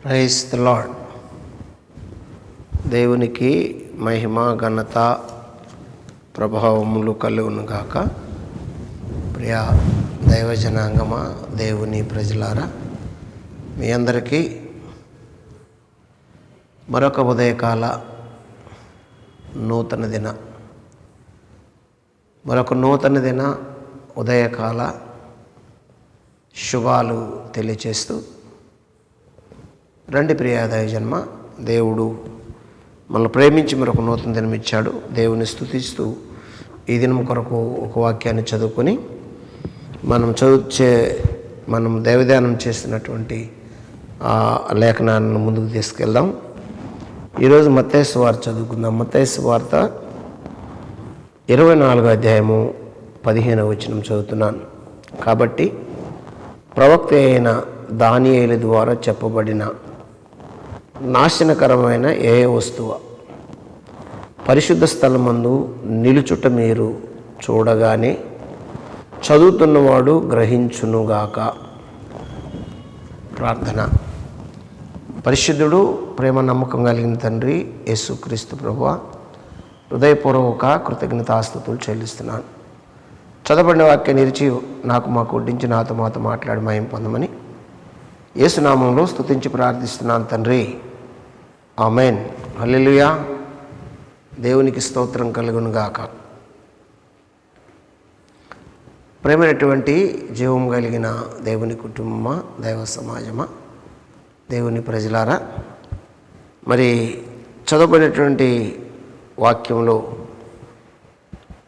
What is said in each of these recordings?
Price the lord దేవునికి మహిమ ఘనత ప్రభావములు కలుగును గాక. ప్రియ దైవజనాంగమా దేవుని ప్రజలారా మీ అందరికీ మరొక ఉదయకాల నూతన దిన మరొక నూతన దిన ఉదయకాల శుభాలు తెలియచేస్తూ రండి ప్రియాదాయ జన్మ దేవుడు మనల్ని ప్రేమించి మరొక నూతన దినం ఇచ్చాడు. దేవుని స్తుతిస్తూ ఈ దినం కొరకు ఒక వాక్యాన్ని చదువుకొని మనం చదువుచే మనం దేవధ్యానం చేసినటువంటి ఆ లేఖనాన్ని ముందుకు తీసుకెళ్దాం. ఈరోజు మత్తేసు వార్త చదువుకుందాం. మత్తేసు వార్త ఇరవై నాలుగో అధ్యాయము పదిహేనవ వచనం చదువుతున్నాను. కాబట్టి ప్రవక్త అయిన దానియేలు ద్వారా చెప్పబడిన నాశనకరమైన ఏ వస్తువు? పరిశుద్ధ స్థలమందు నిలుచుట మీరు చూడగానే చదువుతున్నవాడు గ్రహించునుగాక. ప్రార్థన. పరిశుద్ధుడు ప్రేమ నమ్మకం కలిగిన తండ్రి యేసుక్రీస్తు ప్రభు హృదయపూర్వక కృతజ్ఞతాస్తుతులు చెల్లిస్తున్నాను. చదవబడిన వాక్యం నిరిచి నాకు మాకు వడ్డించి నాతో మాతో మాట్లాడి మయం పొందమని యేసునామంలో స్తుతించి ప్రార్థిస్తున్నాను తండ్రి. ఆమెన్. హల్లెలూయా. దేవునికి స్తోత్రం కలుగునుగాక ప్రేమైనటువంటి జీవం కలిగిన దేవుని కుటుంబమా దైవ సమాజమా దేవుని ప్రజలారా మరి చదవబడినటువంటి వాక్యంలో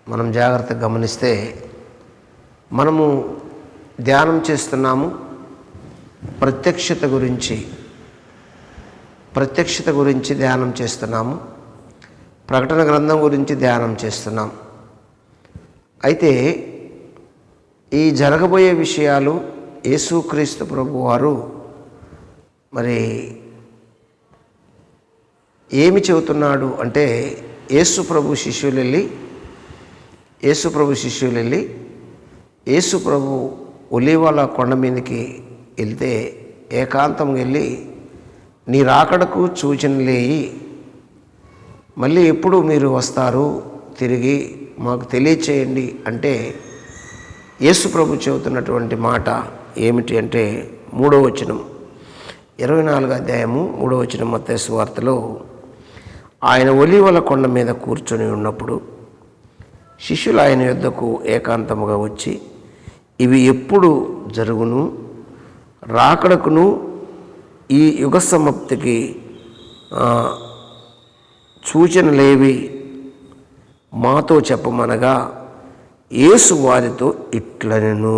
మనం జాగ్రత్తగా గమనిస్తే మనము ధ్యానం చేస్తున్నాము ప్రత్యక్షత గురించి ప్రత్యక్షత గురించి ధ్యానం చేస్తున్నాము. ప్రకటన గ్రంథం గురించి ధ్యానం చేస్తున్నాం. అయితే ఈ జరగబోయే విషయాలు యేసుక్రీస్తు ప్రభు వారు మరి ఏమి చెబుతున్నాడు అంటే యేసు ప్రభు శిష్యులు వెళ్ళి యేసు ప్రభు శిష్యులు వెళ్ళి యేసు ప్రభు ఒలివాల కొండ మీదకి వెళ్తే ఏకాంతం వెళ్ళి నీ రాకడకు సూచనలేయి. మళ్ళీ ఎప్పుడు మీరు వస్తారు? తిరిగి మాకు తెలియచేయండి అంటే యేసు ప్రభు చెబుతున్నటువంటి మాట ఏమిటి అంటే మూడో వచనం. ఇరవై నాలుగు అధ్యాయము మూడో వచనం మత్స్సు వార్తలో ఆయన ఒలివల కొండ మీద కూర్చొని ఉన్నప్పుడు శిష్యులు ఆయన యొద్దకు ఏకాంతముగా వచ్చి ఇవి ఎప్పుడు జరుగును? రాకడకును ఈ యుగ సమాప్తికి సూచనలేవి మాతో చెప్పమనగా యేసు వారితో ఇట్లనెను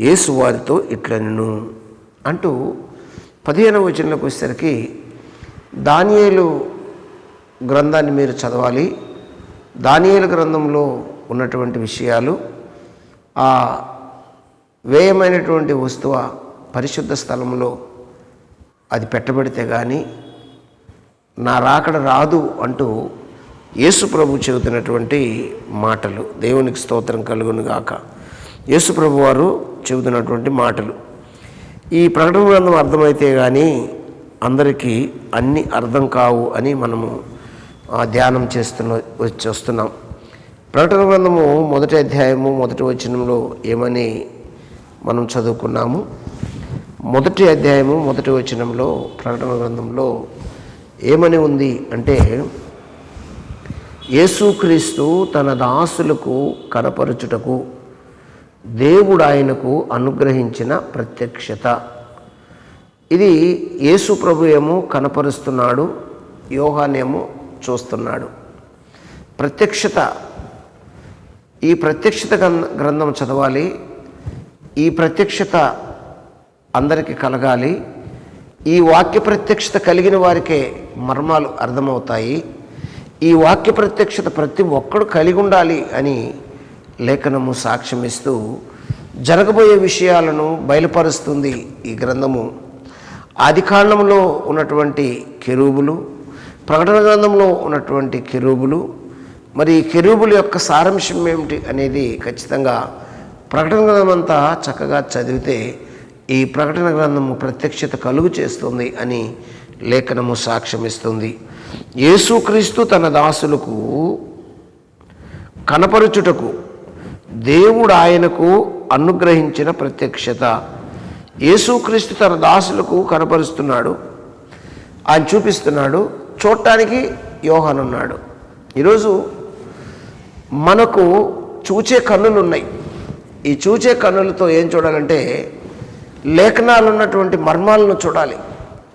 యేసు వారితో ఇట్లనెను అంటూ పదిహేనవ వచనంలోకి వచ్చేసరికి దానియేలు గ్రంథాన్ని మీరు చదవాలి. దానియేలు గ్రంథంలో ఉన్నటువంటి విషయాలు ఆ వ్యయమైనటువంటి వస్తువ పరిశుద్ధ స్థలంలో పెట్టబడితే కానీ నా రాకడ రాదు అంటూ యేసు ప్రభు చెబుతున్నటువంటి మాటలు. దేవునికి స్తోత్రం కలుగును గాక. యేసు ప్రభు వారు చెబుతున్నటువంటి మాటలు. ఈ ప్రకటన గ్రంథం అర్థమైతే కానీ అందరికీ అన్ని అర్థం కావు అని మనము ధ్యానం చేస్తున్న వచ్చి వస్తున్నాం ప్రకటన గ్రంథము మొదటి అధ్యాయము మొదటి వచనంలో ఏమని మనం చదువుకున్నాము? మొదటి అధ్యాయము మొదటి వచనంలో ప్రకటన గ్రంథంలో ఏమని ఉంది అంటే యేసుక్రీస్తు తన దాసులకు కనపరచుటకు దేవుడు ఆయనకు అనుగ్రహించిన ప్రత్యక్షత. ఇది యేసు ప్రభు ఏమో కనపరుస్తున్నాడు యోహానేమో చూస్తున్నాడు. ప్రత్యక్షత. ఈ ప్రత్యక్షత గ్రంథం చదవాలి. ఈ ప్రత్యక్షత అందరికీ కలగాలి. ఈ వాక్య ప్రత్యక్షత కలిగిన వారికే మర్మాలు అర్థమవుతాయి. ఈ వాక్య ప్రత్యక్షత ప్రతి ఒక్కడు కలిగి ఉండాలి అని లేఖనము సాక్ష్యమిస్తూ జరగబోయే విషయాలను బయలుపరుస్తుంది ఈ గ్రంథము. ఆది కాండంలో ఉన్నటువంటి కెరూబులు ప్రకటన గ్రంథంలో ఉన్నటువంటి కెరూబులు మరి ఈ కెరూబుల యొక్క సారాంశం ఏమిటి అనేది ఖచ్చితంగా ప్రకటన గ్రంథం అంతా చక్కగా చదివితే ఈ ప్రకటన గ్రంథము ప్రత్యక్షత కలుగు చేస్తుంది అని లేఖనము సాక్ష్యమిస్తుంది. యేసుక్రీస్తు తన దాసులకు కనపరుచుటకు దేవుడు ఆయనకు అనుగ్రహించిన ప్రత్యక్షత. యేసుక్రీస్తు తన దాసులకు కనపరుస్తున్నాడు ఆయన చూపిస్తున్నాడు చూడటానికి యోహన్ ఉన్నాడు ఈరోజు మనకు చూచే కన్నులు ఉన్నాయి ఈ చూచే కన్నులతో ఏం చూడాలంటే లేఖనాలు ఉన్నటువంటి మర్మాలను చూడాలి.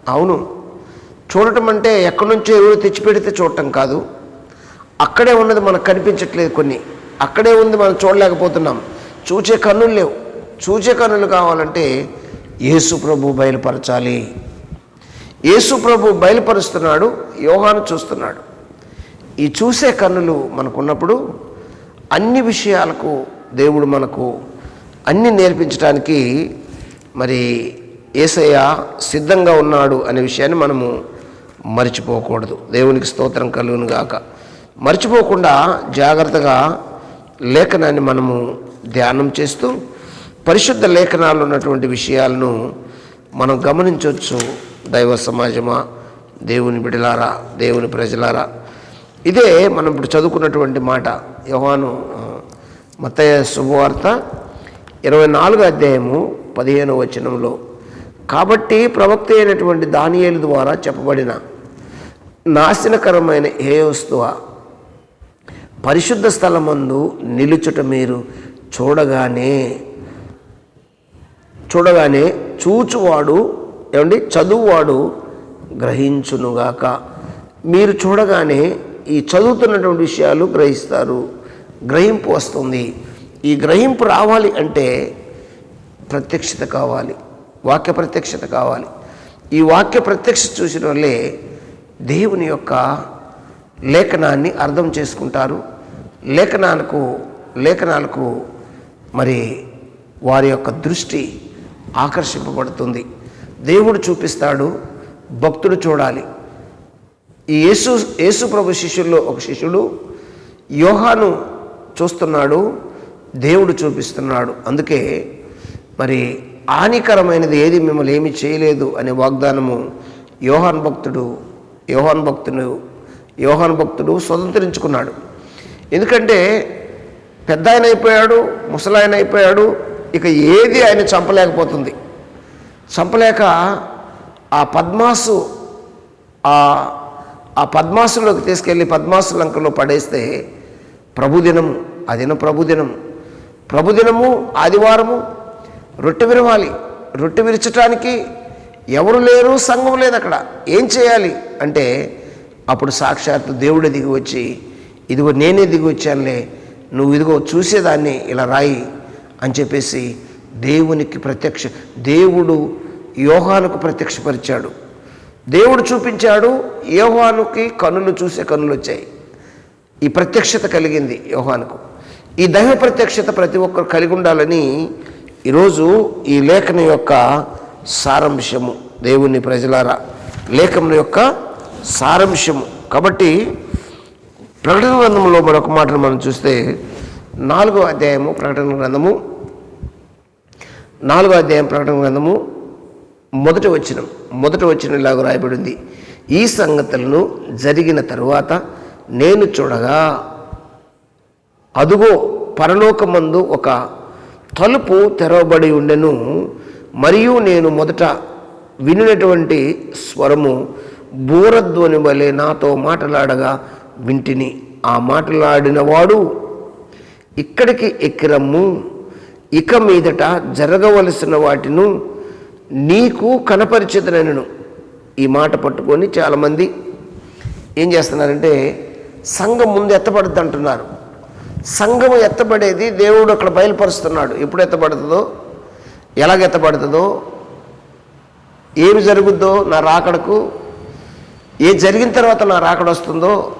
అవును. చూడటం అంటే ఎక్కడి నుంచో ఎవరు తెచ్చిపెడితే చూడటం కాదు. అక్కడే ఉన్నది మనకు కనిపించట్లేదు కొన్ని. అక్కడే ఉంది మనం చూడలేకపోతున్నాం. చూచే కన్నులు లేవు. చూచే కన్నులు కావాలంటే యేసు ప్రభు బయలుపరచాలి. యేసు ప్రభు బయలుపరుస్తున్నాడు యోహాను చూస్తున్నాడు. ఈ చూసే కన్నులు మనకున్నప్పుడు అన్ని విషయాలకు దేవుడు మనకు అన్ని నేర్పించడానికి మరి ఏసయ్య సిద్ధంగా ఉన్నాడు అనే విషయాన్ని మనము మర్చిపోకూడదు. దేవునికి స్తోత్రం కలుగును గాక. మర్చిపోకుండా జాగ్రత్తగా లేఖనాన్ని మనము ధ్యానం చేస్తూ పరిశుద్ధ లేఖనాలు ఉన్నటువంటి విషయాలను మనం గమనించవచ్చు. దైవ సమాజమా? దేవుని బిడలారా దేవుని ప్రజలారా? ఇదే మనం ఇప్పుడు చదువుకున్నటువంటి మాట. యోహాను మత్తయ్య శుభవార్త ఇరవై నాలుగు అధ్యాయము పదిహేను వచనంలో కాబట్టి ప్రవక్త అయినటువంటి దానియేలు ద్వారా చెప్పబడిన నాశనకరమైన ఏ వస్తువ పరిశుద్ధ స్థలమందు నిలుచుట మీరు చూడగానే చూడగానే చూచువాడు ఏమండి? చదువువాడు గ్రహించునుగాక. మీరు చూడగానే ఈ చదువుతున్నటువంటి విషయాలు గ్రహిస్తారు. గ్రహింపు వస్తుంది. ఈ గ్రహింపు రావాలి అంటే ప్రత్యక్షత కావాలి వాక్య ప్రత్యక్షత కావాలి. ఈ వాక్య ప్రత్యక్ష చూసిన వాళ్ళే దేవుని యొక్క లేఖనాన్ని అర్థం చేసుకుంటారు. లేఖనాలకు లేఖనాలకు మరి వారి యొక్క దృష్టి ఆకర్షింపబడుతుంది. దేవుడు చూపిస్తాడు భక్తుడు చూడాలి. ఈ యేసు యేసు ప్రభు శిష్యుల్లో ఒక శిష్యుడు యోహాను చూస్తున్నాడు దేవుడు చూపిస్తున్నాడు. అందుకే మరి హానికరమైనది ఏది మిమ్మల్ని ఏమి చేయలేదు అనే వాగ్దానము యోహాన్ భక్తుడు యోహాన్ భక్తుడు యోహాన్ భక్తుడు స్వతంత్రించుకున్నాడు. ఎందుకంటే పెద్ద ఆయన అయిపోయాడు ముసలాయన అయిపోయాడు ఇక ఏది ఆయన చంపలేకపోతుంది. చంపలేక ఆ పద్మాసు ఆ ఆ పద్మాసులోకి తీసుకెళ్ళి పద్మాసు లంకలో పడేస్తే ప్రభుదినము అదిన ప్రభుదినము. ప్రభుదినము ఆదివారము రొట్టె విరవాలి రొట్టె విరచటానికి ఎవరు లేరు సంఘం లేదు అక్కడ. ఏం చేయాలి? అంటే అప్పుడు సాక్షాత్తు దేవుడే దిగి వచ్చి ఇదిగో నేనే దిగి వచ్చానులే నువ్వు ఇదిగో చూసేదాన్ని ఇలా రాయి అని చెప్పేసి దేవునికి ప్రత్యక్ష దేవుడు యోహానుకు ప్రత్యక్షపరిచాడు. దేవుడు చూపించాడు యోహానుకి కనులు చూసే కనులు వచ్చాయి. ఈ ప్రత్యక్షత కలిగింది యోహానుకు. ఈ దైవ ప్రత్యక్షత ప్రతి ఒక్కరు కలిగి ఉండాలని ఈరోజు ఈ లేఖన యొక్క సారాంశము దేవుని ప్రజలారా. లేఖనం యొక్క సారాంశము. కాబట్టి ప్రకటన గ్రంథంలో మరొక మాటను మనం చూస్తే నాలుగో అధ్యాయము ప్రకటన గ్రంథము నాలుగో అధ్యాయం ప్రకటన గ్రంథము మొదట వచ్చిన మొదట వచ్చిన ఇలాగ రాయబడింది. ఈ సంగతులను జరిగిన తరువాత నేను చూడగా అదుగో పరలోకమందు ఒక తలుపు తెరవబడి ఉండెను మరియు నేను మొదట వినినటువంటి స్వరము బూరధ్వని వలె నాతో మాట్లాడగా వింటిని. ఆ మాట్లాడినవాడు ఇక్కడికి ఎక్కిరమ్ము. ఇక మీదట జరగవలసిన వాటిను నీకు కనపరిచితనను ఈ మాట పట్టుకొని చాలామంది ఏం చేస్తున్నారంటే సంఘం ముందు ఎత్తబడుద్ది సంఘము ఎత్తబడేది దేవుడు అక్కడ బయలుపరుస్తున్నాడు. ఎప్పుడు ఎత్తబడుతుందో? ఎలాగ ఎత్తబడుతుందో? ఏమి జరుగుద్దో? నా రాకడకు? ఏ జరిగిన తర్వాత నా రాకడ వస్తుందో?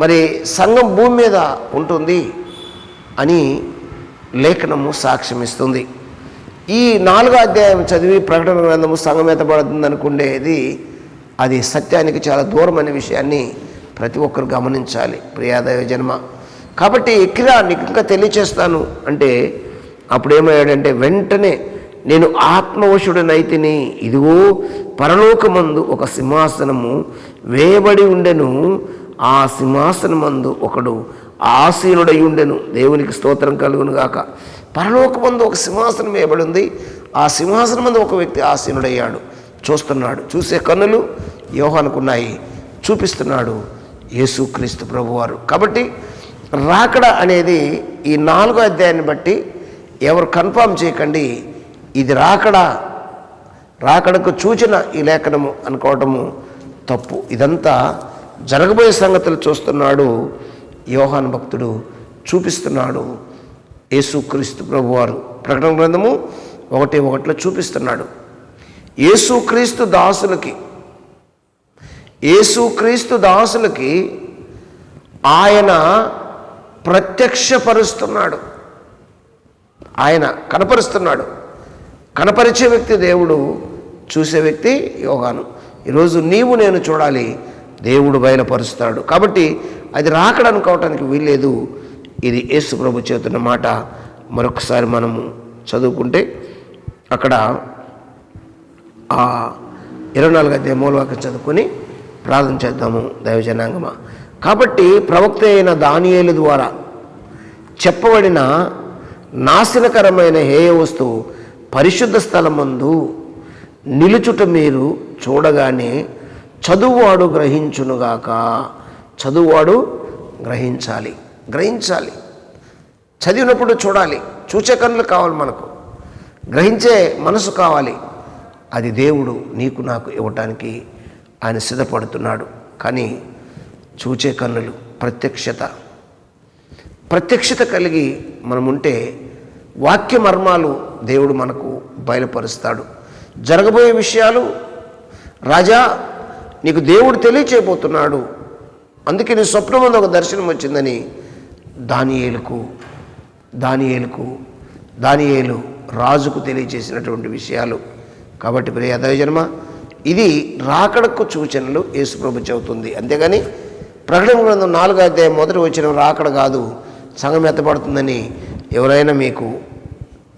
మరి సంఘం భూమి మీద ఉంటుంది అని లేఖనము సాక్ష్యమిస్తుంది. ఈ నాలుగో అధ్యాయం చదివి ప్రకటన గ్రంథము సంఘం ఎత్తబడుతుంది అనుకునేది అది సత్యానికి చాలా దూరం అనే విషయాన్ని ప్రతి ఒక్కరు గమనించాలి. ప్రియాదయ జన్మ. కాబట్టి ఎక్కిరా నీకు ఇంకా తెలియచేస్తాను. అంటే అప్పుడు ఏమయ్యాడంటే వెంటనే నేను ఆత్మవశుడనైతిని ఇదిగో పరలోకమందు ఒక సింహాసనము వేయబడి ఉండెను. ఆ సింహాసనమందు ఒకడు ఆసీనుడై ఉండెను. దేవునికి స్తోత్రం కలుగును గాక. పరలోకమందు ఒక సింహాసనం వేయబడి ఉంది. ఆ సింహాసనం మందు ఒక వ్యక్తి ఆసీనుడయ్యాడు. చూస్తున్నాడు. చూసే కన్నులు యోహానుకున్నాయి. చూపిస్తున్నాడు యేసుక్రీస్తు ప్రభువారు. కాబట్టి రాకడ అనేది ఈ నాలుగో అధ్యాయాన్ని బట్టి ఎవరు కన్ఫామ్ చేయకండి ఇది రాకడ. రాకడకు చూచిన ఈ లేఖనము అనుకోవటము తప్పు. ఇదంతా జరగబోయే సంగతులు చూస్తున్నాడు యోహాన్ భక్తుడు చూపిస్తున్నాడు. యేసుక్రీస్తు ప్రభువారు ప్రకటన గ్రంథము ఒకటి ఒకటిలో చూపిస్తున్నాడు. యేసుక్రీస్తు దాసులకి యేసుక్రీస్తు దాసులకి ఆయన ప్రత్యక్షపరుస్తున్నాడు. ఆయన కనపరుస్తున్నాడు. కనపరిచే వ్యక్తి దేవుడు చూసే వ్యక్తి యోగాను ఈరోజు నీవు నేను చూడాలి దేవుడు బయలుపరుస్తాడు కాబట్టి అది రాకడనుకోవటానికి వీల్లేదు. ఇది యేసు ప్రభు చేతున్న మాట. మరొకసారి మనము చదువుకుంటే అక్కడ ఆ ఇరవై నాలుగు అధ్యాయ మూలవాకం చదువుకొని ప్రార్థన చేద్దాము దైవజనాంగమా. కాబట్టి ప్రవక్త అయిన దానియేలు ద్వారా చెప్పబడిన నాశనకరమైన హేయ వస్తువు పరిశుద్ధ స్థలమందు నిలుచుట మీరు చూడగానే చదువువాడు గ్రహించునుగాక. చదువువాడు గ్రహించాలి గ్రహించాలి. చదివినప్పుడు చూడాలి. చూచే కన్నులు కావాలి మనకు. గ్రహించే మనసు కావాలి. అది దేవుడు నీకు నాకు ఇవ్వటానికి ఆయన సిద్ధపడుతున్నాడు. కానీ చూచే కన్నులు ప్రత్యక్షత. ప్రత్యక్షత కలిగి మనముంటే వాక్య మర్మాలు దేవుడు మనకు బయలుపరుస్తాడు. జరగబోయే విషయాలు రాజా నీకు దేవుడు తెలియచేయబోతున్నాడు. అందుకే నీ స్వప్నం ఒక దర్శనం వచ్చిందని దానియేలుకు దానియేలుకు దానియేలు రాజుకు తెలియచేసినటువంటి విషయాలు. కాబట్టి ప్రియ జన్మ ఇది రాకడకు సూచనలు యేసుప్రభు చెబుతుంది. అంతేగాని ప్రకటన గ్రంథం నాలుగో అధ్యాయం మొదటి వచ్చిన రాకడ కాదు సంఘం ఎత్తబడుతుందని ఎవరైనా మీకు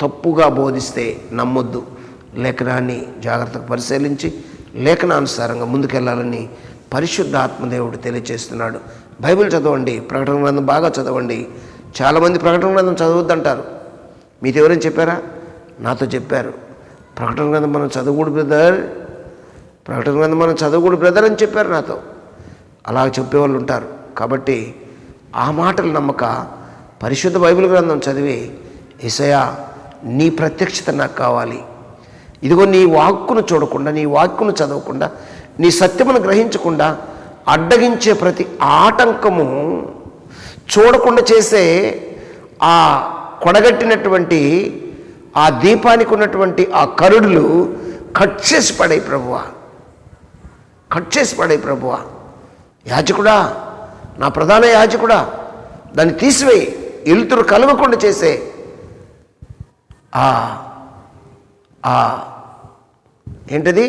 తప్పుగా బోధిస్తే నమ్మొద్దు. లేఖనాన్ని జాగ్రత్తగా పరిశీలించి లేఖనానుసారంగా ముందుకెళ్ళాలని పరిశుద్ధ ఆత్మదేవుడు తెలియచేస్తున్నాడు. బైబిల్ చదవండి ప్రకటన గ్రంథం బాగా చదవండి. చాలామంది ప్రకటన గ్రంథం చదవద్దంటారు. మీతో ఎవరైనా చెప్పారా? నాతో చెప్పారు. ప్రకటన గ్రంథం మనం చదవకూడదు బ్రదర్. ప్రకటన గ్రంథం మనం చదవకూడదు బ్రదర్ అని చెప్పారు నాతో. అలా చెప్పేవాళ్ళు ఉంటారు. కాబట్టి ఆ మాటలు నమ్మక పరిశుద్ధ బైబిల్ గ్రంథం చదివి ఇసయా నీ ప్రత్యక్షత నాకు కావాలి. ఇదిగో నీ వాక్కును చూడకుండా నీ వాక్కును చదవకుండా నీ సత్యమును గ్రహించకుండా అడ్డగించే ప్రతి ఆటంకము చూడకుండా చేసే ఆ కొడగట్టినటువంటి ఆ దీపానికి ఉన్నటువంటి ఆ కరుడులు కట్ చేసి పడే ప్రభువా. కట్ చేసి పడే ప్రభువా. యాజకుడా నా ప్రధాన యాజకుడా దాన్ని తీసివేయి ఎలుతురు కలవకుండా చేసే. ఆ ఆ ఏంటది?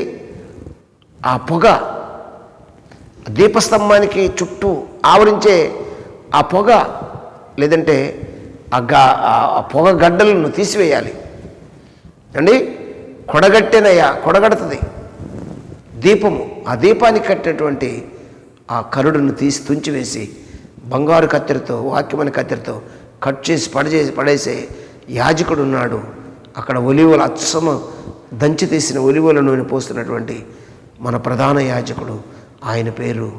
ఆ పొగ దీపస్తంభానికి చుట్టూ ఆవరించే ఆ పొగ లేదంటే ఆ గా ఆ పొగ గడ్డలను తీసివేయాలి. అండి కొడగట్టెనయ్యా కొడగడుతుంది. దీపము ఆ దీపానికి కట్టేటువంటి ఆ కరుడును తీసి తుంచివేసి బంగారు కత్తెరతో వాక్యమని కత్తెరతో కట్ చేసి పడచేసి పడేసే యాజకుడు ఉన్నాడు. అక్కడ ఒలివల అచ్చమ దంచి తీసిన ఒలివల నూనె పోస్తున్నటువంటి మన ప్రధాన యాజకుడు. ఆయన పేరు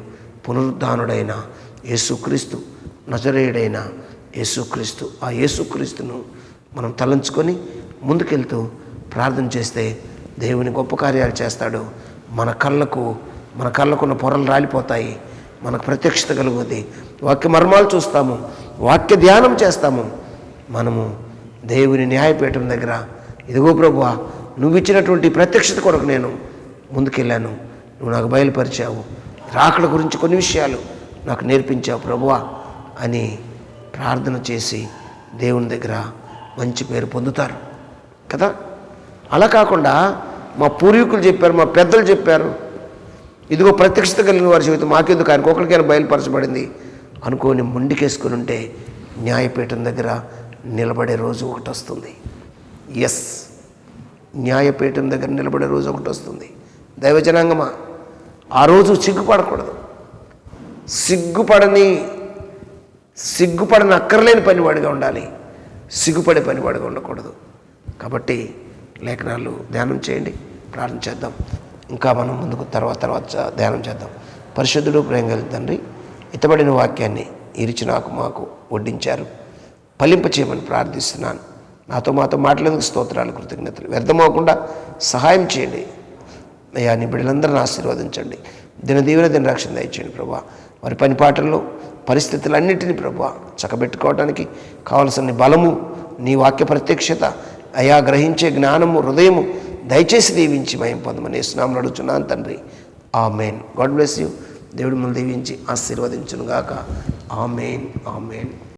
పునరుద్ధానుడైన యేసుక్రీస్తు నజరేయుడైన యేసుక్రీస్తు. ఆ యేసుక్రీస్తును మనం తలంచుకొని ముందుకెళ్తూ ప్రార్థన చేస్తే దేవుని గొప్ప కార్యాలు చేస్తాడు. మన కళ్ళకు మన కళ్ళకున్న పొరలు రాలిపోతాయి. మనకు ప్రత్యక్షత కలుగుతుంది వాక్య మర్మాలు చూస్తాము. వాక్య ధ్యానం చేస్తాము. మనము దేవుని న్యాయపీఠం దగ్గర ఇదిగో ప్రభు నువ్వు ఇచ్చినటువంటి ప్రత్యక్షత కొరకు నేను ముందుకెళ్ళాను. నువ్వు నాకు బయలుపరిచావు. రాకడ గురించి కొన్ని విషయాలు నాకు నేర్పించావు ప్రభువా అని ప్రార్థన చేసి దేవుని దగ్గర మంచి పేరు పొందుతారు. కదా? అలా కాకుండా మా పూర్వీకులు చెప్పారు మా పెద్దలు చెప్పారు. ఇదిగో ప్రత్యక్షత కలిగిన వారి జీవితం మాకెందుకు? ఆయనకు ఒకరికైనా బయలుపరచబడింది. అనుకోని ముండికేసుకుని ఉంటే న్యాయపీఠం దగ్గర నిలబడే రోజు ఒకటి వస్తుంది. ఎస్ న్యాయపీఠం దగ్గర నిలబడే రోజు ఒకటి వస్తుంది. దైవజనాంగమా? ఆ రోజు సిగ్గుపడకూడదు. సిగ్గుపడని సిగ్గుపడని అక్కర్లేని పనివాడిగా ఉండాలి. సిగ్గుపడే పనివాడిగా ఉండకూడదు. కాబట్టి లేఖనాలు ధ్యానం చేయండి. ప్రార్థన చేద్దాం. ఇంకా మనం ముందుకు తర్వాత తర్వాత ధ్యానం చేద్దాం. పరిశుద్ధుడు ప్రేమ కలిగిన తండ్రి ఇతబడిన వాక్యాన్ని ఇరిచి నాకు మాకు వడ్డించారు. ఫలింప చేయమని ప్రార్థిస్తున్నాను. నాతో మాతో మాట్లాడేందుకు స్తోత్రాలు కృతజ్ఞతలు. వ్యర్థమవకుండా సహాయం చేయండి. అయ్యా నీ బిడ్డలందరిని ఆశీర్వదించండి. దినదీవన దిన రక్షణ దయచేయండి ప్రభా. వారి పని పాటల్లో పరిస్థితులన్నింటినీ ప్రభా చక్కబెట్టుకోవడానికి కావలసిన బలము నీ వాక్య ప్రత్యక్షత అయా గ్రహించే జ్ఞానము హృదయము దయచేసి దీవించి భయం పొందమని స్నామం అడుగుతున్నాను తండ్రి. ఆ మెయిన్ గాడ్ బ్లెస్ యూ. దేవుడు మనం దీవించి ఆశీర్వదించునుగాక. ఆ మెయిన్ ఆ మెయిన్